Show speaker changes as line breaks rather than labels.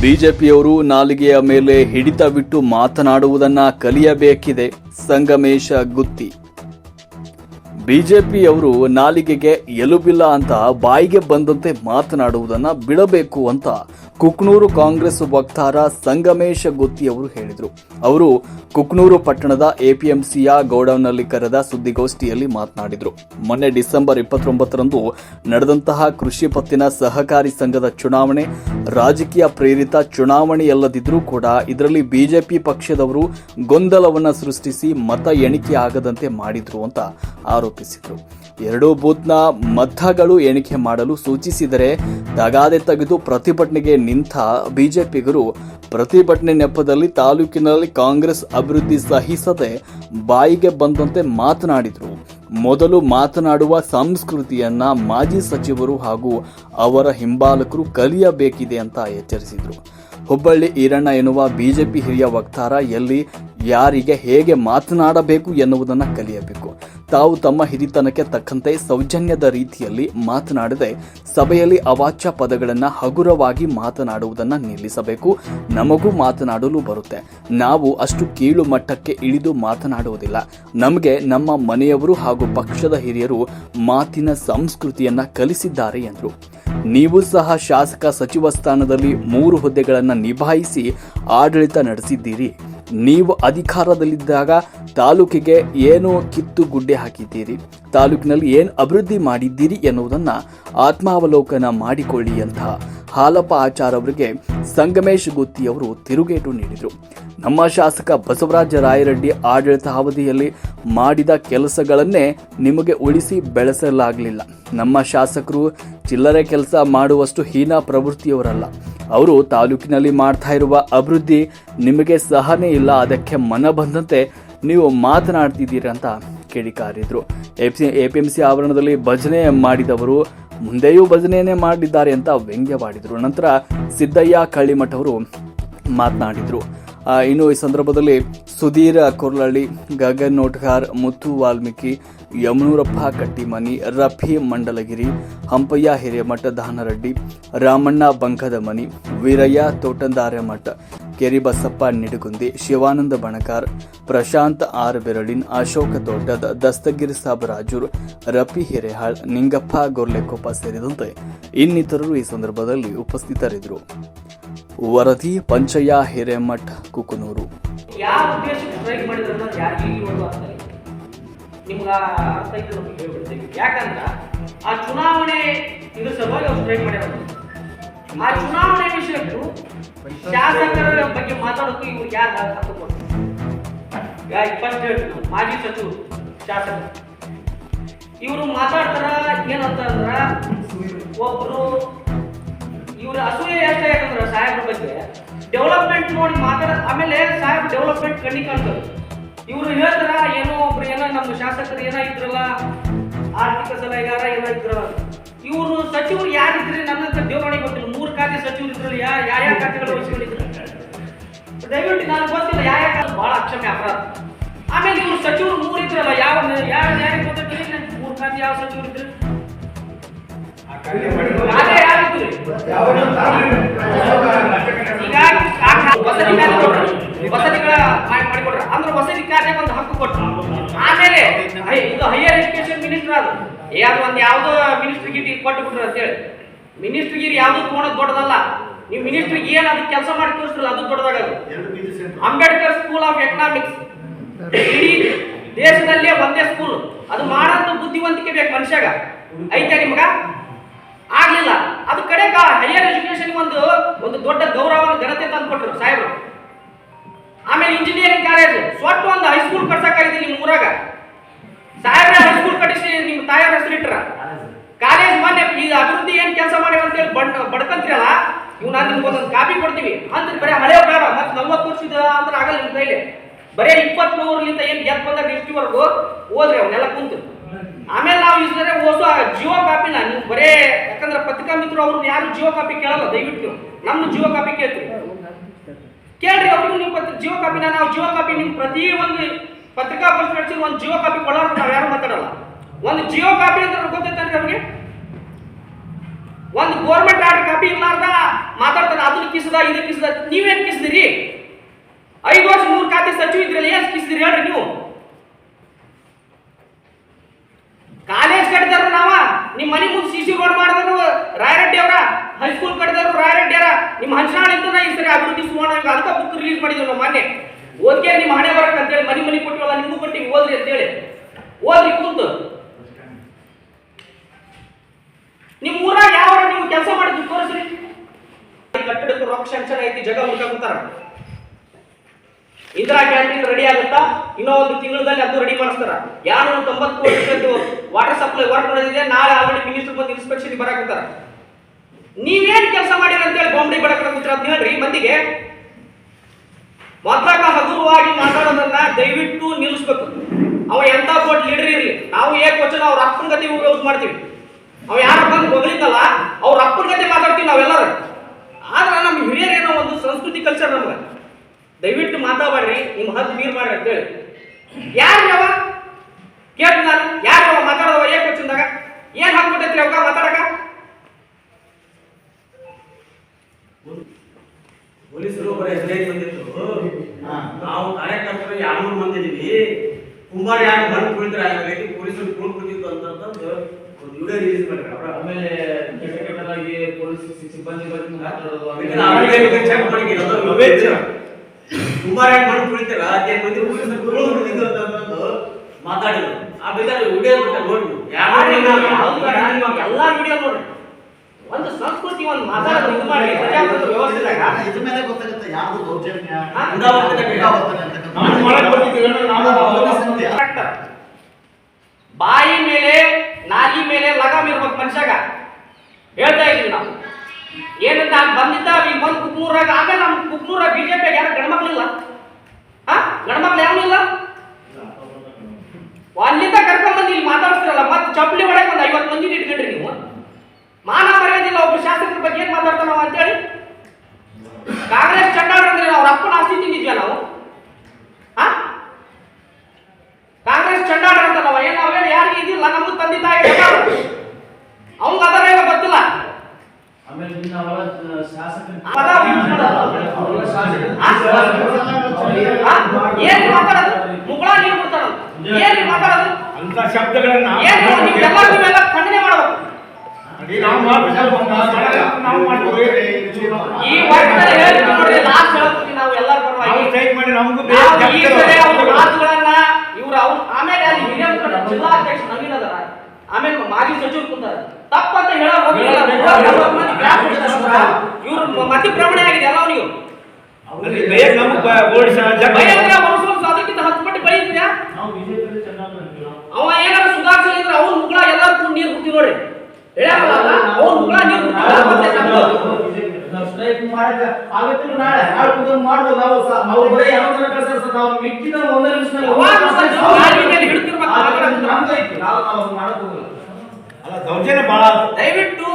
ಬಿಜೆಪಿಯವರು ನಾಲಿಗೆಯ ಮೇಲೆ ಹಿಡಿತ ಬಿಟ್ಟು ಮಾತನಾಡುವುದನ್ನ ಕಲಿಯಬೇಕಿದೆ ಸಂಗಮೇಶ ಗುತ್ತಿ. ಬಿಜೆಪಿಯವರು ನಾಲಿಗೆಗೆ ಎಲುಬಿಲ್ಲ ಅಂತ ಬಾಯಿಗೆ ಬಂದಂತೆ ಮಾತನಾಡುವುದನ್ನ ಬಿಡಬೇಕು ಅಂತ ಕುಕ್ನೂರು ಕಾಂಗ್ರೆಸ್ ವಕ್ತಾರ ಸಂಗಮೇಶ ಗುತ್ತಿ ಅವರು ಹೇಳಿದರು. ಅವರು ಕುಕ್ನೂರು ಪಟ್ಟಣದ ಎಪಿಎಂಸಿಯ ಗೋಡೌನ್ನಲ್ಲಿ ಕರೆದ ಸುದ್ದಿಗೋಷ್ಠಿಯಲ್ಲಿ ಮಾತನಾಡಿದರು. ಮೊನ್ನೆ ಡಿಸೆಂಬರ್ ಇಪ್ಪತ್ತೊಂಬತ್ತರಂದು ನಡೆದಂತಹ ಕೃಷಿ ಪತ್ತಿನ ಸಹಕಾರಿ ಸಂಘದ ಚುನಾವಣೆ, ರಾಜಕೀಯ ಪ್ರೇರಿತ ಚುನಾವಣೆಯಲ್ಲದಿದ್ದರೂ ಕೂಡ ಇದರಲ್ಲಿ ಬಿಜೆಪಿ ಪಕ್ಷದವರು ಗೊಂದಲವನ್ನು ಸೃಷ್ಟಿಸಿ ಮತ ಎಣಿಕೆ ಆಗದಂತೆ ಮಾಡಿದ್ರು ಅಂತ ಆರೋಪಿಸಿದರು. ಎರಡೂ ಬೂತ್ನ ಮತಗಳು ಎಣಿಕೆ ಮಾಡಲು ಸೂಚಿಸಿದರೆ ತಗಾದೆ ತೆಗೆದು ಪ್ರತಿಭಟನೆಗೆ ನಿಂತ ಬಿಜೆಪಿಗರು ಪ್ರತಿಭಟನೆ ನೆಪದಲ್ಲಿ ತಾಲೂಕಿನಲ್ಲಿ ಕಾಂಗ್ರೆಸ್ ಅಭಿವೃದ್ಧಿ ಸಹಿಸದೆ ಬಾಯಿಗೆ ಬಂದಂತೆ ಮಾತನಾಡಿದರು. ಮೊದಲು ಮಾತನಾಡುವ ಸಂಸ್ಕೃತಿಯನ್ನ ಮಾಜಿ ಸಚಿವರು ಹಾಗೂ ಅವರ ಹಿಂಬಾಲಕರು ಕಲಿಯಬೇಕಿದೆ ಅಂತ ಎಚ್ಚರಿಸಿದರು. ಹುಬ್ಬಳ್ಳಿ ಈರಣ್ಣ ಎನ್ನುವ ಬಿಜೆಪಿ ಹಿರಿಯ ವಕ್ತಾರ ಎಲ್ಲಿ, ಯಾರಿಗೆ, ಹೇಗೆ ಮಾತನಾಡಬೇಕು ಎನ್ನುವುದನ್ನು ಕಲಿಯಬೇಕು. ತಾವು ತಮ್ಮ ಹಿರಿತನಕ್ಕೆ ತಕ್ಕಂತೆ ಸೌಜನ್ಯದ ರೀತಿಯಲ್ಲಿ ಮಾತನಾಡದೆ ಸಭೆಯಲ್ಲಿ ಅವಾಚ್ಯ ಪದಗಳನ್ನು ಹಗುರವಾಗಿ ಮಾತನಾಡುವುದನ್ನು ನಿಲ್ಲಿಸಬೇಕು. ನಮಗೂ ಮಾತನಾಡಲು ಬರುತ್ತೆ. ನಾವು ಅಷ್ಟು ಕೀಳು ಮಟ್ಟಕ್ಕೆ ಇಳಿದು ಮಾತನಾಡುವುದಿಲ್ಲ. ನಮಗೆ ನಮ್ಮ ಮನೆಯವರು ಹಾಗೂ ಪಕ್ಷದ ಹಿರಿಯರು ಮಾತಿನ ಸಂಸ್ಕೃತಿಯನ್ನು ಕಲಿಸಿದ್ದಾರೆ ಎಂದರು. ನೀವು ಸಹ ಶಾಸಕ ಸಚಿವ ಸ್ಥಾನದಲ್ಲಿ ಮೂರು ಹುದ್ದೆಗಳನ್ನು ನಿಭಾಯಿಸಿ ಆಡಳಿತ ನಡೆಸಿದ್ದೀರಿ. ನೀವು ಅಧಿಕಾರದಲ್ಲಿದ್ದಾಗ ತಾಲೂಕಿಗೆ ಏನು ಕಿತ್ತು ಗುಡ್ಡೆ ಹಾಕಿದ್ದೀರಿ. ತಾಲೂಕಿನಲ್ಲಿ ಏನು ಅಭಿವೃದ್ಧಿ ಮಾಡಿದ್ದೀರಿ ಎನ್ನುವುದನ್ನು ಆತ್ಮಾವಲೋಕನ ಮಾಡಿಕೊಳ್ಳಿ ಅಂತ ಹಾಲಪ್ಪ ಆಚಾರ್ ಅವರಿಗೆ ಸಂಗಮೇಶ್ ಗುತ್ತಿ ಅವರು ತಿರುಗೇಟು ನೀಡಿದರು. ನಮ್ಮ ಶಾಸಕ ಬಸವರಾಜ ರಾಯರೆಡ್ಡಿ ಆಡಳಿತ ಅವಧಿಯಲ್ಲಿ ಮಾಡಿದ ಕೆಲಸಗಳನ್ನೇ ನಿಮಗೆ ಉಳಿಸಿ ಬೆಳೆಸಲಾಗಲಿಲ್ಲ. ನಮ್ಮ ಶಾಸಕರು ಚಿಲ್ಲರೆ ಕೆಲಸ ಮಾಡುವಷ್ಟು ಹೀನ ಪ್ರವೃತ್ತಿಯವರಲ್ಲ. ಅವರು ತಾಲೂಕಿನಲ್ಲಿ ಮಾಡ್ತಾ ಇರುವ ಅಭಿವೃದ್ಧಿ ನಿಮಗೆ ಸಹನೆ ಇಲ್ಲ, ಅದಕ್ಕೆ ಮನ ಬಂದಂತೆ ನೀವು ಮಾತನಾಡ್ತಿದ್ದೀರಿ ಅಂತ ಕಿಡಿಕಾರಿದ್ರು ಎ ಪಿ ಎಂ ಸಿ ಆವರಣದಲ್ಲಿ ಭಜನೆ ಮಾಡಿದವರು ಮುಂದೆಯೂ ಭಜನೆಯನ್ನೇ ಮಾಡಿದ್ದಾರೆ ಅಂತ ವ್ಯಂಗ್ಯವಾಡಿದರು ನಂತರ ಸಿದ್ದಯ್ಯ ಕಳ್ಳಿಮಠ ಅವರು ಮಾತನಾಡಿದರು. ಇನ್ನು ಈ ಸಂದರ್ಭದಲ್ಲಿ ಸುಧೀರ್ ಕುರ್ಲಳ್ಳಿ, ಗಗನ್ ನೋಟ್ಗಾರ್, ಮುತ್ತು ವಾಲ್ಮೀಕಿ, ಯಮನೂರಪ್ಪ ಕಟ್ಟಿಮನಿ, ರಫಿ ಮಂಡಲಗಿರಿ, ಹಂಪಯ್ಯ ಹಿರೇಮಠ ದಾನರೆಡ್ಡಿ ರಾಮಣ್ಣ ಬಂಕದಮನಿ ವೀರಯ್ಯ ತೋಟಂದಾರೆಮಠ ಕೆರಿಬಸಪ್ಪ ನಿಡುಗುಂದಿ ಶಿವಾನಂದ ಬಣಕಾರ್ ಪ್ರಶಾಂತ್ ಆರ್ ಬೆರಳಿನ್ ಅಶೋಕ ತೋಟದ ದಸ್ತಗಿರಿ ಸಾಬ್ ರಾಜೂರ್ ರಪಿ ಹಿರೇಹಾಳ್ ನಿಂಗಪ್ಪ ಗೊರ್ಲೆಕೊಪ್ಪ ಸೇರಿದಂತೆ ಇನ್ನಿತರರು ಈ ಸಂದರ್ಭದಲ್ಲಿ ಉಪಸ್ಥಿತರಿದ್ದರು. ವರದಿ ಪಂಚಯ್ಯ ಹಿರೇಮಠ್ ಕುಕನೂರು.
ಆ ಇದ್ರೆ ಚುನಾವಣೆ ಇದು ಸಲುವಾಗಿ ಅವ್ರು ಸ್ಟ್ರೈಕ್ ಮಾಡ್ಯಾರ ಆ ಚುನಾವಣೆ ವಿಷಯಕ್ಕೂ ಶಾಸಕರ ಮಾತಾಡೋಕ್ಕೂ ಇವ್ರು ಯಾರು ಕೊಡ್ತಾರೆ ಫಸ್ಟ್ ಮಾಜಿ ಸಚಿವರು ಶಾಸಕರು ಇವರು ಮಾತಾಡ್ತಾರ ಏನಂತ ಅಂದ್ರ, ಒಬ್ರು, ಇವ್ರ ಅಸೂಯೆ ಎಷ್ಟೇ ಯಾಕಂದ್ರ ಸಾಹೇಬ್ರ ಬಗ್ಗೆ ಡೆವಲಪ್ಮೆಂಟ್ ನೋಡಿ ಮಾತಾಡ, ಆಮೇಲೆ ಸಾಹೇಬ್ ಡೆವಲಪ್ಮೆಂಟ್ ಕಣ್ಣಿ ಕಾಣ್ತಾರೆ. ಇವ್ರು ಹೇಳ್ತಾರ, ಏನೋ ಒಬ್ರು ಏನೋ ನಮ್ಮ ಶಾಸಕರು ಏನೋ ಇದ್ರಲ್ಲ, ಆರ್ಥಿಕ ಸಲಹೆಗಾರ ಏನೋ ಇದ್ರಲ್ಲ. ಇವರು ಸಚಿವರು ಯಾರಿದ್ರಿ ನನ್ನಂತ ದೇವಾಣಿ ಗೊತ್ತಿಲ್ಲ. ಮೂರು ಖಾತೆ ಸಚಿವರು ಇದ್ರಲ್ಲಿ ಯಾವ ಯಾವ ಖಾತೆಗಳು ವಹಿಸ್ಕೊಂಡಿದ್ರು? ದಯವಿಟ್ಟು ನಾನು ಗೊತ್ತಿಲ್ಲ ಯಾವ ಬಹಳ ಅಕ್ಷಮ್ಯ ಅಪರಾಧ. ಆಮೇಲೆ ಇವ್ರು ಸಚಿವರು ಮೂರು ಇದ್ರಲ್ಲ ಯಾವ ಯಾವ ಯಾರಿಗೆ ಗೊತ್ತಿಲ್ಲ ಮೂರು ಕಾಂತಿ ಯಾವ ಸಚಿವರು ಇದ್ರು? ವಸತಿಗಳ ಮಾಡಿ- ಮಾಡಿಕೊಟ್ರು. ಅಂದ್ರೆ ವಸತಿ ಕಾರ್ಯ ಒಂದು ಹಕ್ಕು ಕೊಟ್ಟರು ಆಮೇಲೆ ಇದು ಹೈಯರ್ ಎಜುಕೇಶನ್ ಮಿನಿಸ್ಟರ್ ಅದು. ಅದು ಒಂದು ಯಾವುದೋ ಮಿನಿಸ್ಟ್ರಿ ಕೊಟ್ಟು ಬಿಟ್ರು ಅಂತೇಳಿ. ಮಿನಿಸ್ಟ್ರಿ ಗಿರಿ ಯಾವುದು ಕೋಣ ದೊಡ್ಡದಲ್ಲ. ನೀವು ಮಿನಿಸ್ಟ್ರಿಗೆ ಏನು ಅದಕ್ಕೆ ಕೆಲಸ ಮಾಡಿ ತೋರಿಸ್ರಲ್ಲ ಅದು ದೊಡ್ಡದಾಗದು ಅಂಬೇಡ್ಕರ್ ಸ್ಕೂಲ್ ಆಫ್ ಎಕನಾಮಿಕ್ಸ್ ಇಡೀ ದೇಶದಲ್ಲೇ ಒಂದೇ ಸ್ಕೂಲ್ ಅದು ಮಾಡಂತ ಬುದ್ಧಿವಂತಿಕೆ ಬೇಕು ಮನುಷ್ಯಾಗ. ಐತೆ ನಿಮ್ಗ? ಆಗ್ಲಿಲ್ಲ. ಅದು ಕಡೆ ಹೈಯರ್ ಎಜುಕೇಶನ್ ಒಂದು ಒಂದು ದೊಡ್ಡ ಗೌರವ ಘನತೆ ತಂದು ಕೊಟ್ಟರು ಸಾಹೇಬರು. ಆಮೇಲೆ ಇಂಜಿನಿಯರಿಂಗ್ ಕಾಲೇಜ್ ಸ್ವಟ್ ಒಂದು ಹೈಸ್ಕೂಲ್ ಕಟ್ಸಕ್ಕಾಗಿದೆ ನಿಮ್ಮ ಊರಾಗ. ಸಾಹೇಬ್ರ ಹೈಸ್ಕೂಲ್ ಕಟ್ಟಿಸಿ ನಿಮ್ಮ ತಾಯಿಯವ್ರ ಹೆಸರಿಟ್ರ. ಕಾಲೇಜ್ ಮೊನ್ನೆ ಈ ಅಭಿವೃದ್ಧಿ ಏನ್ ಕೆಲಸ ಮಾಡಿ ಅಂತ ಹೇಳಿ ಬಡ್ ಬಡ್ಕಂತೀರಲ್ಲ ಇವ್ ನಾನು ಒಂದೊಂದು ಕಾಪಿ ಕೊಡ್ತೀವಿ. ಅಂದ್ರೆ ಬರೀ ಹಳೆ ಬೇಡ ಮತ್ತೆ ನಲ್ವತ್ತು ವರ್ಷದ ಅಂದ್ರೆ ಆಗಲ್ಲ ನಿಮ್ಮ ಕೈಲಿ ಬರೀ ಇಪ್ಪತ್ಮೂರಲಿಂದ ಏನ್ ಗೆದ್ದು ಬಂದಾಗ ಇಷ್ಟಿವರೆಗೂ ಓದ್ರಿ ಅವನ್ನೆಲ್ಲ ಕುಂತು. ಆಮೇಲೆ ನಾವು ಇದ್ರೆ ಓಸು ಜಿಯೋ ಕಾಪಿನ, ನೀವು ಬರೇ, ಯಾಕಂದ್ರೆ ಪತ್ರಿಕಾ ಮಿತ್ರರು ಅವ್ರನ್ನ ಯಾರು ಜಿಯೋ ಕಾಪಿ ಕೇಳಲ್ಲ, ದಯವಿಟ್ಟು ನಮ್ಮ ಜೀವ ಕಾಪಿ ಕೇಳ್ತೀವಿ. ಕೇಳ್ರಿ ಅವ್ರಿಗೂ ನೀವು ಪತ್ರ, ಜಿಯೋ ಕಾಪಿನ, ನಾವು ಜಿಯೋ ಕಾಪಿ ನಿಮ್ ಪ್ರತಿ ಒಂದು ಪತ್ರಿಕಾ ನಡೆಸಿ ಒಂದು ಜಿಯೋ ಕಾಪಿ ಕೊಡೋರು ನಾವು ಯಾರು ಮಾತಾಡಲ್ಲ. ಒಂದು ಜಿಯೋ ಕಾಪಿ ಅಂತ ಗೊತ್ತೈತೆ ಅವ್ರಿಗೆ? ಮಾತಾಡ್ತಾರೆ ಅದನ್ನ ಕಿಸದ ಇದು ಕಿಸದ, ನೀವೇನ್ ಕಿಸಿದಿರಿ? ಐದು ವರ್ಷ ಮೂರು ಖಾತೆ ಸಚಿವ ಇದ್ರಲ್ಲ ಏನ್ ಕಿಸಿದಿರಿ ಹೇಳ್ರಿ ನೀವು? ಕಾಲೇಜ್ ಕಟ್ಟಿದಾರ ನಾವ, ನಿಮ್ ಮನಿ ಮುಂದೆ ಸಿಸಿ ರೋಡ್ ಮಾಡಿದ್ರು ರಾಯರೆಡ್ಡಿ ಅವರ ಹೈಸ್ಕೂಲ್ ಕಟ್ಟಿದಾರು ರಾಯರೆಡ್ಡಿ ಅವರ, ನಿಮ್ ಹಂಚನಾಳ ಇದ್ರ ಈ ಸರಿ ಅಭಿವೃದ್ಧಿ ಸುವರ್ಣ ಅಂತ ಬುಕ್ ರಿಲೀಸ್ ಮಾಡಿದ್ರು ನಾವು ಮೊನ್ನೆ. ಓದ್ಕೆ ನಿಮ್ ಹಣೆ ಬರಕ್ ಅಂತೇಳಿ, ಮನಿ ಮನಿ ಕೊಟ್ಟಿವಲ್ಲ, ನಿಮ್ಗೂ ಕೊಟ್ಟಿವಿ, ಓದ್ರಿ ಅಂತೇಳಿ. ಓದ್ರಿ ಕುಂತು. ನಿಮ್ಮ ಊರಾಗ ಯಾವ ನೀವು ಕೆಲಸ ಮಾಡಿದ್ದು? ಶಾಂಕ್ಷನ್ ಐತಿ ಜಗ ಹುಡ್ಕೊಂತಾರ ಇಂದಿರಾ ಕ್ಯಾಂಟೀನ್ ರೆಡಿ ಆಗುತ್ತಾ? ಇನ್ನೂ ಒಂದು ತಿಂಗಳಲ್ಲಿ ಅದು ರೆಡಿ ಮಾಡಿಸ್ತಾರ. ಯಾರು ತೊಂಬತ್ತು ಕೋಟಿ ವಾಟರ್ ಸಪ್ಲೈ ವರ್ಕ್ ನಡೆದಿದೆ ನಾಳೆ ಆಲ್ರೆಡಿ ಮಿನಿಸ್ಟರ್ ಬಂದು ಇನ್ಸ್ಪೆಕ್ಷನ್ ಬರಾಕಂತಾರ ನೀವೇನ್ ಕೆಲಸ ಮಾಡಿರ ಅಂತೇಳಿ ಬಾಂಬೆ ಬಡಕ ಕೂತ್ರ ಅಂತ ಹೇಳ್ರಿ ಮಂದಿಗೆ. ಮೊದ್ಲಾಗ ಹಗುರವಾಗಿ ಮಾತಾಡೋದನ್ನ ದಯವಿಟ್ಟು ನಿಲ್ಲಿಸ್ಬೇಕು. ಅವ ಎಂತ ಕೋಟ್ ಲೀಡರ್ ಇರ್ಲಿ. ನಾವು ಏಕ್ ವಚನ ಅವ್ರ ಅಪ್ಪನ ಗತಿ ಯೂಸ್ ಮಾಡ್ತೀವಿ. ಅವ ಯಾರು ಬಂದು ಹೊಗಳಿದ್ದಲ್ಲ ಅವ್ರ ಅಪ್ಪನ ಗತಿ ಮಾತಾಡ್ತೀವಿ ನಾವೆಲ್ಲರೂ. ಆದ್ರೆ ನಮ್ಮ ಹಿರಿಯರ್ ಏನೋ ಒಂದು ಸಂಸ್ಕೃತಿ ಕಲ್ಚರ್ ನಮ್ಗೆ. ದಯವಿಟ್ಟು ಮಾತಾಡ್ರಿ ನಿಮ್ಮ ಹದ್ದು ಮೀರ್ ಮಾಡ್ರಿ ಅಂತೇಳಿ ಯಾರು ಯಾವ ಕೇಳ್ತೀನಿ ನಾನು. ಯಾರು ಯಾವ ಮಾತಾಡೋದವ? ಏನ್ ಕೊಚ್ಚಿಂದಾಗ ಏನ್ ಹಾಕ್ಬಿಟ್ಟೈತ್ರಿ ಅವಾಗ ಮಾತಾಡಕ?
ಪೊಲೀಸರು ಬರೀ ಹದಿನೈದು ಮಂದಿ ಇದ್ರು ನಾವು ಕಾರ್ಯಕರ್ತರು ಎರಡ್ನೂರು ಮಂದಿ ಇದೀವಿ ಕುಂಬಾರ ಯಾರು ಬಂದು ಕುಳಿತಾರೆ ಪೊಲೀಸರು ಕುಳಿತು ಅಂತ ಅಂತಂದು ಒಂದು ವಿಡಿಯೋ ರಿಲೀಸ್ ಮಾಡಿದ್ರೆ. ಅವ್ರ
ಆಮೇಲೆ ಸಿಬ್ಬಂದಿ
ಮಾತಾಡಿದ್ರು ಆ ಬಿಟ್ಟ ನೋಡಿ
ಎಲ್ಲಾ ವಿಡಿಯೋ ನೋಡ್ರಿ ಒಂದು ಸಂಸ್ಕೃತಿ ಒಂದು ಮಾತಾಡೋದು ಮಾಡಿ ವ್ಯವಸ್ಥೆದಾಗ
ಮೇಲೆ
ಯಾವುದು. ಬಾಯಿ ಮೇಲೆ ನಾಲಿ ಮೇಲೆ ಲಗಾಮ್ ಇರ್ಬೇಕು ಮನುಷ್ಯಾಗ ಹೇಳ್ತಾ ಇದೀವಿ ನಾವು ಏನಂತ ಅಲ್ಲಿ ಬಂದಿದ್ದ, ಈಗ ಬಂದು ಕುಕ್ನೂರಾಗ ಆಗ ನಮ್ಮ ಕುಕ್ನೂರ ಬಿಜೆಪಿ ಯಾರು ಗಂಡ್ಮಕ್ಳಿಲ್ಲ ಹಾ? ಗಂಡ್ಮಕ್ಳು ಇಲ್ಲ? ಅಲ್ಲಿಂದ ಕರ್ಕೊಂಡ್ ಬಂದು ಇಲ್ಲಿ ಮಾತಾಡ್ತಿರಲ್ಲ ಮತ್ತೆ ಚಪ್ಪಲಿ ಒಳಗೆ ಒಂದು ಐವತ್ತು ಮಂದಿ ಇಟ್ಕೊಂಡ್ರಿ ನೀವು. ಮಾನ ಮರ್ಯಾದಿಲ್ಲ ಒಬ್ಬ ಶಾಸಕರ ಬಗ್ಗೆ ಏನ್ ಮಾತಾಡ್ತಾನವ ಅಂತೇಳಿ? ಕಾಂಗ್ರೆಸ್ ಚಂಡಾಡ್ರಂದ್ರೆ ಅವ್ರ ಅಪ್ಪನ ಆಸ್ತಿ ತಿಂದಿದ್ವಿ ನಾವು ಹಾ ಕಾಂಗ್ರೆಸ್ ಚಂಡಾಳ ಅಂತ ನಾವು ಏನು ಅವೇನು ಯಾರಿಗೆ ಇದಿಲ್ಲ ನಮ್ಗೆ ತಂದೆ ತಾಯಿ ಅವಂಗ ಅದರ ಏನೋ ಗೊತ್ತಿಲ್ಲ
ಆಮೇಲೆ ಇನ್ನು ಅವರ ಶಾಸಕರು
ಪದ use ಮಾಡೋದು.
ಅವರ ಶಾಸಕರು
ಆ? ಆ? ಏನ್ ಮಾತಾಡೋದು ಮುಗಳ ನೀರು ಬಿಡ್ತಾರ ಏನ್ ಮಾತಾಡೋದು
ಶಬ್ದಗಳನ್ನ
ನೀವು ನೀವೆಲ್ಲ ಖಂಡನೆ ಮಾಡ್ಬೇಕು ಈ ವರ್ಷದಲ್ಲಿ ಹೇಳ್ತೀವಿ ಹೇಳ್ತೀವಿ ನಾವು ಎಲ್ಲರ
ಮಾಡಿ ನಮಗೂ
ಈ ಅವ್ರ ಆಮೇಲೆ ಅಲ್ಲಿ ಹಿರಿಯ ಆಮೇಲೆ ಮಾಜಿ ಸಚಿವರು ತಪ್ಪಂತ ಹೇಳೋ ಇವ್ರ ಮತಿಭ್ರಮಣೆ ಆಗಿದೆ ಎಲ್ಲ ಅವ ಏನಾರ ಸುಧಾರಿಸಲಿದ್ರೆ ಅವ್ರ ಮುಗಳ ಎಲ್ಲರೂ ನೀರು ಹುಟ್ಟಿ ನೋಡಿ. ಹೇಳಲ್ಲ ಅವ್ರ ಮುಗಳ ನೀರು
ನಾವು ಸ್ಟ್ರೈಕ್ ಮಾಡಕ ಆಗತ್ತಿಲ್ಲ ನಾಳೆ. ನಾಳೆ ಕುಂತ್ಕೊಂಡು ಮಾಡ್ಬೋದು ನಾವು ಸ- ಅವ್ರು ಬರೀ ಯಾವ ತರ ಕಳ್ಸ್ತಾರೆ ಸರ್ ನಾವು ಮಿಕ್ಕಿದ ಒಂದೇ ನಾವು ನಾವು ಮಾಡಕ್ ಹೋಗಲ್ಲ.
ಅಲ್ಲ ದೌರ್ಜನ್ಯ ಬಹಳ
ದಯವಿಟ್ಟು